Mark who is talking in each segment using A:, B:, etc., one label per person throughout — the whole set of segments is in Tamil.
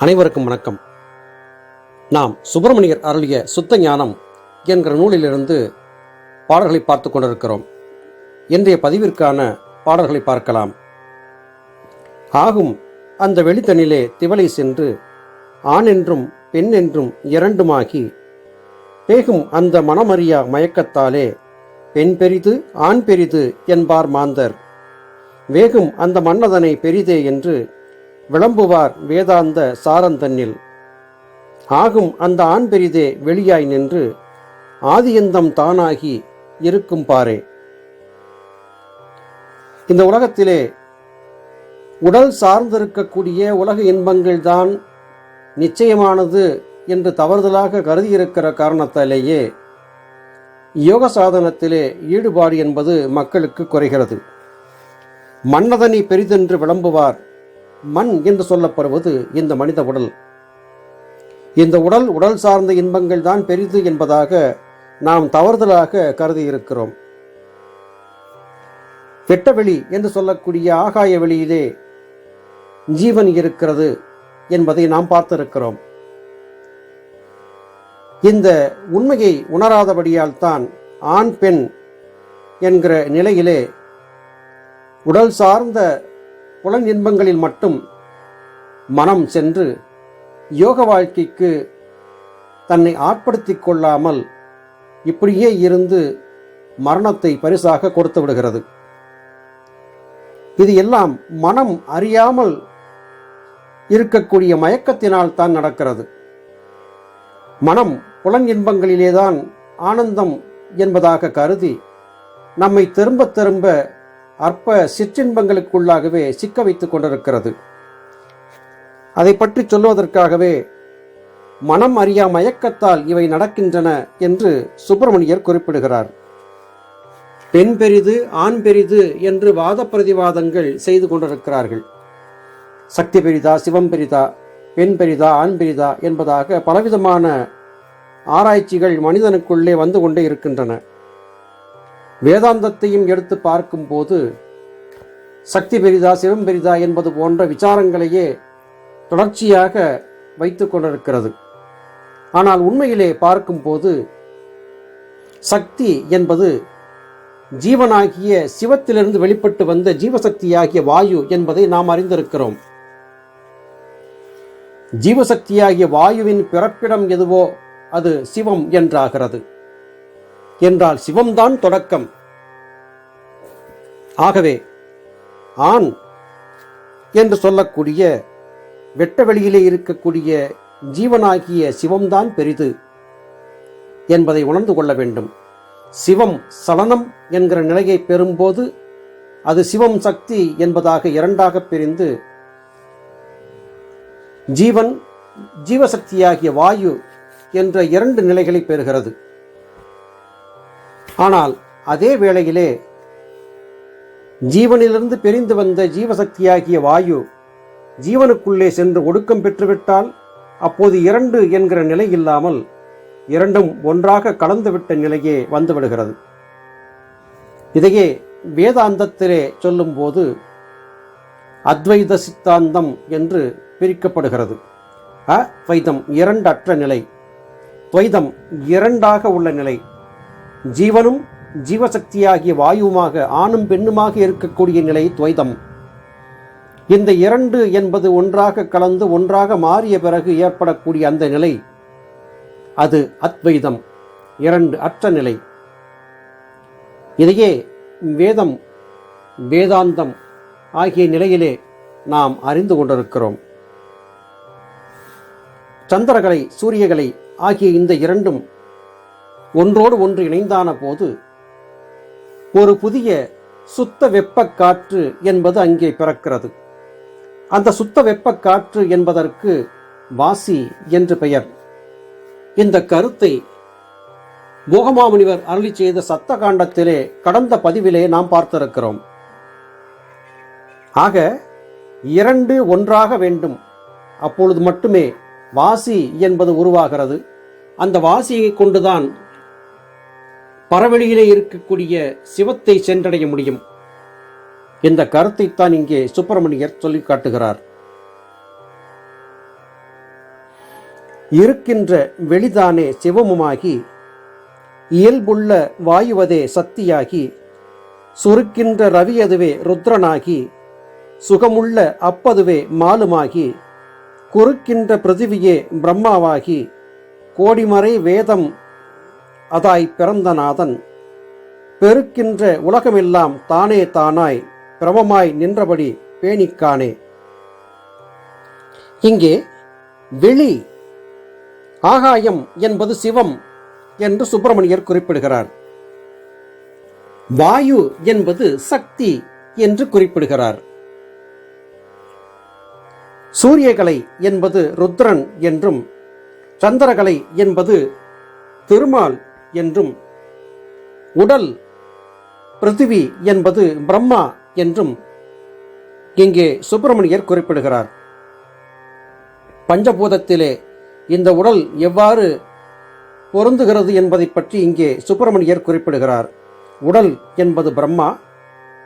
A: அனைவருக்கும் வணக்கம். நாம் சுப்பிரமணியர் அருளிய சுத்த ஞானம் என்கிற நூலிலிருந்து பாடல்களை பார்த்து கொண்டிருக்கிறோம். இன்றைய பதிவிற்கான பாடல்களை பார்க்கலாம். ஆகும் அந்த வெளித்தனிலே திவலை சென்று ஆண் என்றும் பெண் என்றும் இரண்டுமாகி பேகும் அந்த மனமறியா மயக்கத்தாலே பெண் பெரிது ஆண் பெரிது என்பார் மாந்தர். வேகும் அந்த மன்னதனை பெரிதே என்று விளம்புவார் வேதாந்த சாரந்தன்னில். ஆகும் அந்த ஆண் பெரிதே வெளியாய் நின்று ஆதியந்தம் தானாகி இருக்கும் பாரே இந்த உலகத்திலே உடல் சார்ந்திருக்கக்கூடிய உலக இன்பங்கள் தான் நிச்சயமானது என்று தவறுதலாக கருதியிருக்கிற காரணத்தாலேயே யோக சாதனத்திலே ஈடுபாடு என்பது மக்களுக்கு குறைகிறது. மன்னதனை பெரிதென்று விளம்புவார் மண் என்று சொல்லப்படுவது இந்த மனித உடல். இந்த உடல் உடல் சார்ந்த இன்பங்கள் தான் பெரிது என்பதாக நாம் தவறுதலாக கருதி இருக்கிறோம் வெட்டவெளி என்று சொல்லக்கூடிய ஆகாய வெளியிலே ஜீவன் இருக்கிறது என்பதை நாம் பார்த்திருக்கிறோம். இந்த உண்மையை உணராதபடியால் தான் ஆண் பெண் என்கிற நிலையிலே உடல் சார்ந்த புலன் இன்பங்களில் மட்டும் மனம் சென்று யோக வாழ்க்கைக்கு தன்னை ஆட்படுத்திக் கொள்ளாமல் இப்படியே இருந்து மரணத்தை பரிசாக கொடுத்து விடுகிறது. இது எல்லாம் மனம் அறியாமல் இருக்கக்கூடிய மயக்கத்தினால் தான் நடக்கிறது. மனம் புலன் இன்பங்களிலேதான் ஆனந்தம் என்பதாக கருதி நம்மை திரும்ப திரும்ப அற்ப சிற்றின்பங்களுக்குள்ளாகவே சிக்க வைத்துக் கொண்டிருக்கிறது. அதை பற்றி சொல்வதற்காகவே மனம் அறியா மயக்கத்தால் இவை நடக்கின்றன என்று சுப்பிரமணியர் குறிப்பிடுகிறார். பெண் பெரிது ஆண் பெரிது என்று வாத பிரதிவாதங்கள் செய்து கொண்டிருக்கிறார்கள். சக்தி பெரிதா சிவம் பெரிதா பெண் பெரிதா ஆண் பெரிதா என்பதாக பலவிதமான ஆராய்ச்சிகள் மனிதனுக்குள்ளே வந்து கொண்டே இருக்கின்றன. வேதாந்தத்தையும் எடுத்து பார்க்கும்போது சக்தி பெரிதா சிவம் பெரிதா என்பது போன்ற விசாரங்களையே தொடர்ச்சியாக வைத்து கொண்டிருக்கிறது. ஆனால் உண்மையிலே பார்க்கும்போது சக்தி என்பது ஜீவனாகிய சிவத்திலிருந்து வெளிப்பட்டு வந்த ஜீவசக்தியாகிய வாயு என்பதை நாம் அறிந்திருக்கிறோம். ஜீவசக்தியாகிய வாயுவின் பிறப்பிடம் எதுவோ அது சிவம் என்றாகிறது. என்றால் சிவம்தான் தொடக்கம். ஆகவே ஆண் என்று சொல்லக்கூடிய வெட்ட வெளியிலே இருக்கக்கூடிய ஜீவனாகிய சிவம்தான் பெரிது என்பதை உணர்ந்து கொள்ள வேண்டும். சிவம் சலனம் என்கிற நிலையை பெறும்போது அது சிவம் சக்தி என்பதாக இரண்டாக பிரிந்து ஜீவன் ஜீவசக்தியாகிய வாயு என்ற இரண்டு நிலைகளை பெறுகிறது. ஆனால் அதே வேளையிலே ஜீவனிலிருந்து பிரிந்து வந்த ஜீவசக்தியாகிய வாயு ஜீவனுக்குள்ளே சென்று ஒடுக்கம் பெற்றுவிட்டால் அப்போது இரண்டு என்கிற நிலை இல்லாமல் இரண்டும் ஒன்றாக கலந்துவிட்ட நிலையே வந்துவிடுகிறது. இதையே வேதாந்தத்திலே சொல்லும்போது அத்வைத சித்தாந்தம் என்று பிரிக்கப்படுகிறது. அத்வைதம் இரண்டற்ற நிலை துவைதம் இரண்டாக உள்ள நிலை ஜீவனும் ஜீவசக்தியாகிய வாயுமாக ஆணும் பெண்ணுமாக இருக்கக்கூடிய நிலை துவைதம். இந்த இரண்டு என்பது ஒன்றாக கலந்து ஒன்றாக மாறிய பிறகு ஏற்படக்கூடிய அந்த நிலை அது அத்வைதம். இரண்டு அற்ற நிலை. இதையே வேதம் வேதாந்தம் ஆகிய நிலையிலே நாம் அறிந்து கொண்டிருக்கிறோம். சந்திரகலை சூரியகலை ஆகிய இந்த இரண்டும் ஒன்றோடு ஒன்று இணைந்தான போது ஒரு புதிய சுத்த வெப்ப காற்று என்பது அங்கே பிறக்கிறது. அந்த சுத்த வெப்ப காற்று என்பதற்கு வாசி என்று பெயர். இந்த கருத்தை போகமாமுனிவர் அருளி செய்த சத்த காண்டத்திலே கடந்த பதிவிலே நாம் பார்த்திருக்கிறோம். ஆக இரண்டு ஒன்றாக வேண்டும். அப்பொழுது மட்டுமே வாசி என்பது உருவாகிறது. அந்த வாசியை கொண்டுதான் பரவெளியிலே இருக்கக்கூடிய சிவத்தை சென்றடைய முடியும். இந்த கருத்தைத்தான் இங்கே சுப்பிரமணியர் சொல்லி காட்டுகிறார். இருக்கின்ற வெளிதானே சிவமுமாகி இயல்புள்ள வாயுவதே சக்தியாகி சுருக்கின்ற ரவியதுவே ருத்ரனாகி சுகமுள்ள அப்பதுவே மாலுமாகி குறுக்கின்ற பிருதிவியே பிரம்மாவாகி கோடிமறை வேதம் அதாய் பிறந்த நாதன். பெருக்கின்ற உலகமெல்லாம் தானே தானாய் பிரமமாய் நின்றபடி பேணிக்கானே. இங்கே வெளி ஆகாயம் என்பது சிவம் என்று சுப்பிரமணியர் குறிப்பிடுகிறார். வாயு என்பது சக்தி என்று குறிப்பிடுகிறார். சூரியகலை என்பது ருத்ரன் என்றும் சந்திரகலை என்பது திருமால் என்றும் உடல் பிருத்திவி என்பது பிரம்மா என்றும் இங்கே சுப்பிரமணியர் குறிப்பிடுகிறார். பஞ்சபூதத்திலே இந்த உடல் எவ்வாறு பொருந்துகிறது என்பதை பற்றி இங்கே சுப்பிரமணியர் குறிப்பிடுகிறார். உடல் என்பது பிரம்மா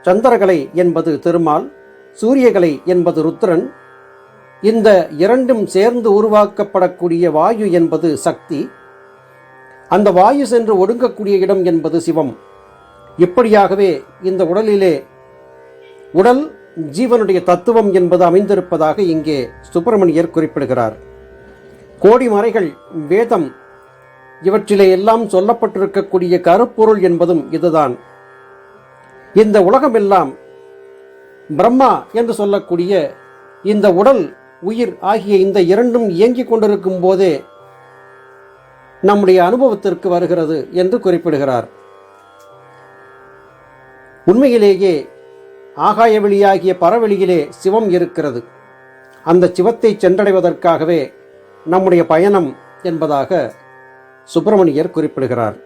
A: சந்திரகலை என்பது திருமால் சூரியகலை என்பது ருத்ரன் இந்த இரண்டும் சேர்ந்து உருவாக்கப்படக்கூடிய வாயு என்பது சக்தி அந்த வாயு சென்று ஒடுங்கக்கூடிய இடம் என்பது சிவம். இப்படியாகவே இந்த உடலிலே உடல் ஜீவனுடைய தத்துவம் என்பது அமைந்திருப்பதாக இங்கே சுப்பிரமணியர் குறிப்பிடுகிறார். கோடி மறைகள் வேதம் இவற்றிலே எல்லாம் சொல்லப்பட்டிருக்கக்கூடிய கருப்பொருள் என்பதும் இதுதான். இந்த உலகமெல்லாம் பிரம்மா என்று சொல்லக்கூடிய இந்த உடல் உயிர் ஆகிய இந்த இரண்டும் இயங்கிக் கொண்டிருக்கும் போதே நம்முடைய அனுபவத்திற்கு வருகிறது என்று குறிப்பிடுகிறார். உண்மையிலேயே ஆகாய வெளியாகிய பரவெளியிலே சிவம் இருக்கிறது. அந்த சிவத்தை சென்றடைவதற்காகவே நம்முடைய பயணம் என்பதாக சுப்பிரமணியர் குறிப்பிடுகிறார்.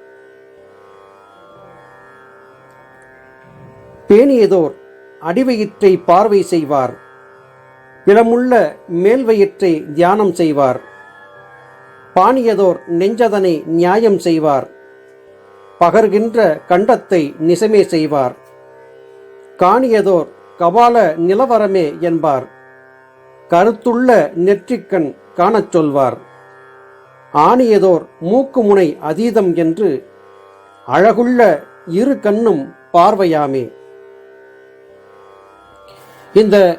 A: பேணியதோர் அடிவயிற்றை பார்வை செய்வார். இடமுள்ள மேல்வயிற்றை தியானம் செய்வார். பாணியதோர் நெஞ்சதனை நியாயம் செய்வார். பகர்கின்ற கண்டத்தை நிசமே செய்வார். காணியதோர் கபால நிலவரமே என்பார். கருத்துள்ள நெற்றிக்கண் காணச் சொல்வார். ஆணியதோர் மூக்குமுனை அதீதம் என்று அழகுள்ள இரு கண்ணும் பார்வையாமே. இந்த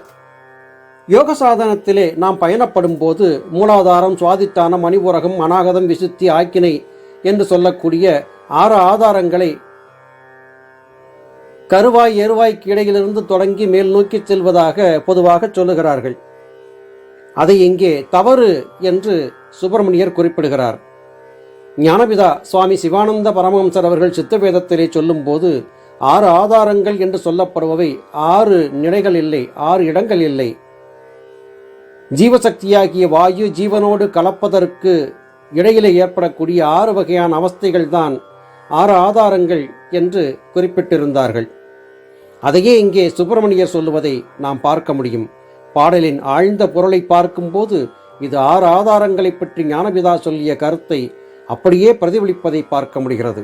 A: யோக சாதனத்திலே நாம் பயணப்படும் போது மூலாதாரம் சுவாதிட்டானம் மணிபுரகம் அநாகதம் விசுத்தி ஆக்கினை என்று சொல்லக்கூடிய ஆறு ஆதாரங்களை கருவாய் எருவாய்க்கு இடையிலிருந்து தொடங்கி மேல் நோக்கி செல்வதாக பொதுவாக சொல்லுகிறார்கள். அதை இங்கே தவறு என்று சுப்பிரமணியர் குறிப்பிடுகிறார். ஞானபிதா சுவாமி சிவானந்த பரமஹம்சர் அவர்கள் சித்தவேதத்திலே சொல்லும்போது ஆறு ஆதாரங்கள் என்று சொல்லப்படுபவை ஆறு நிலைகள் இல்லை ஆறு இடங்கள் இல்லை. ஜீவசக்தியாகிய வாயு ஜீவனோடு கலப்பதற்கு இடையிலே ஏற்படக்கூடிய ஆறு வகையான அவஸ்தைகள் தான் ஆறு ஆதாரங்கள் என்று குறிப்பிட்டிருந்தார்கள். அதையே இங்கே சுப்பிரமணியர் சொல்லுவதை நாம் பார்க்க முடியும். பாடலின் ஆழ்ந்த பொருளை பார்க்கும்போது இது ஆறு ஆதாரங்களை பற்றி ஞானபிதா சொல்லிய கருத்தை அப்படியே பிரதிபலிப்பதை பார்க்க முடிகிறது.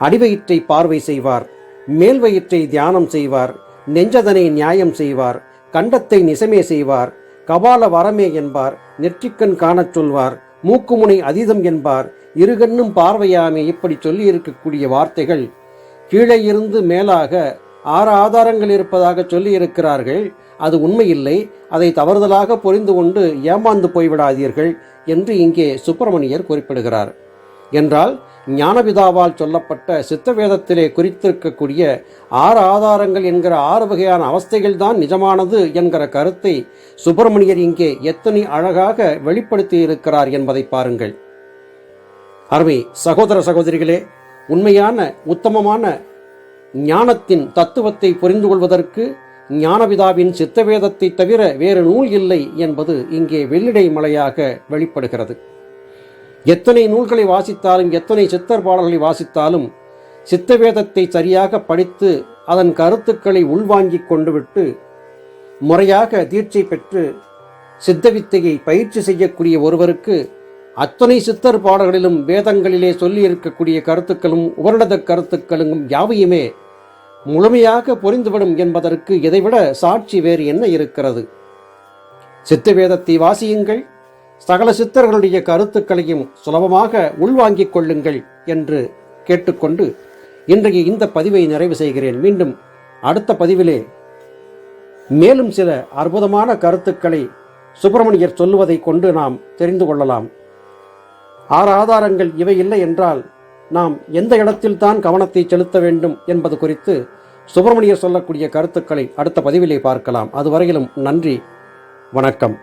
A: அடிவயிற்றை பார்வை செய்வார் மேல் வயிற்றை தியானம் செய்வார் நெஞ்சதனை நியாயம் செய்வார் கண்டத்தை நிசமே செய்வார் கபால வரமே என்பார் நெற்றிக்கண் காணச் சொல்வார் மூக்குமுனை அதீதம் என்பார் இருகண்ணும் பார்வையாமே இப்படி சொல்லி இருக்கக்கூடிய வார்த்தைகள். கீழே இருந்து மேலாக ஆறு ஆதாரங்கள் இருப்பதாக சொல்லி இருக்கிறார்கள் அது உண்மையில்லை. அதை தவறுதலாக புரிந்து கொண்டு ஏமாந்து போய்விடாதீர்கள் என்று இங்கே சுப்பிரமணியர் குறிப்பிடுகிறார். என்றால் ஞானபிதாவால் சொல்லப்பட்ட சித்தவேதத்திலே குறித்திருக்கக்கூடிய ஆறு ஆதாரங்கள் என்கிற ஆறு வகையான அவஸ்தைகள் தான் நிஜமானது என்கிற கருத்தை சுப்பிரமணியர் இங்கே எத்தனை அழகாக வெளிப்படுத்தி இருக்கிறார் என்பதை பாருங்கள். அருமை சகோதர சகோதரிகளே உண்மையான உத்தமமான ஞானத்தின் தத்துவத்தை புரிந்து கொள்வதற்கு ஞானபிதாவின் சித்தவேதத்தை தவிர வேறு நூல் இல்லை என்பது இங்கே வெள்ளிடை மலையாக வெளிப்படுகிறது. எத்தனை நூல்களை வாசித்தாலும் எத்தனை சித்தர் பாடல்களை வாசித்தாலும் சித்தவேதத்தை சரியாக படித்து அதன் கருத்துக்களை உள்வாங்கிக் கொண்டு விட்டு முறையாக தீட்சை பெற்று சித்த வித்தையை பயிற்சி செய்யக்கூடிய ஒருவருக்கு அத்தனை சித்தர் பாடல்களிலும் வேதங்களிலே சொல்லி இருக்கக்கூடிய கருத்துக்களும் உபரிடத கருத்துக்களும் யாவையுமே முழுமையாக புரிந்துவிடும் என்பதற்கு இதைவிட சாட்சி வேறு என்ன இருக்கிறது? சித்த வேதத்தை வாசியுங்கள் சகல சித்தர்களுடைய கருத்துக்களையும் சுலபமாக உள்வாங்கிக் கொள்ளுங்கள் என்று கேட்டுக்கொண்டு இன்றைய இந்த பதிவை நிறைவு செய்கிறேன். மீண்டும் அடுத்த பதிவிலே மேலும் சில அற்புதமான கருத்துக்களை சுப்பிரமணியர் சொல்லுவதை கொண்டு நாம் தெரிந்து கொள்ளலாம். ஆறு ஆதாரங்கள் இவை இல்லை என்றால் நாம் எந்த இடத்தில்தான் கவனத்தை செலுத்த வேண்டும் என்பது குறித்து சுப்பிரமணியர் சொல்லக்கூடிய கருத்துக்களை அடுத்த பதிவிலே பார்க்கலாம். அதுவரையிலும் நன்றி வணக்கம்.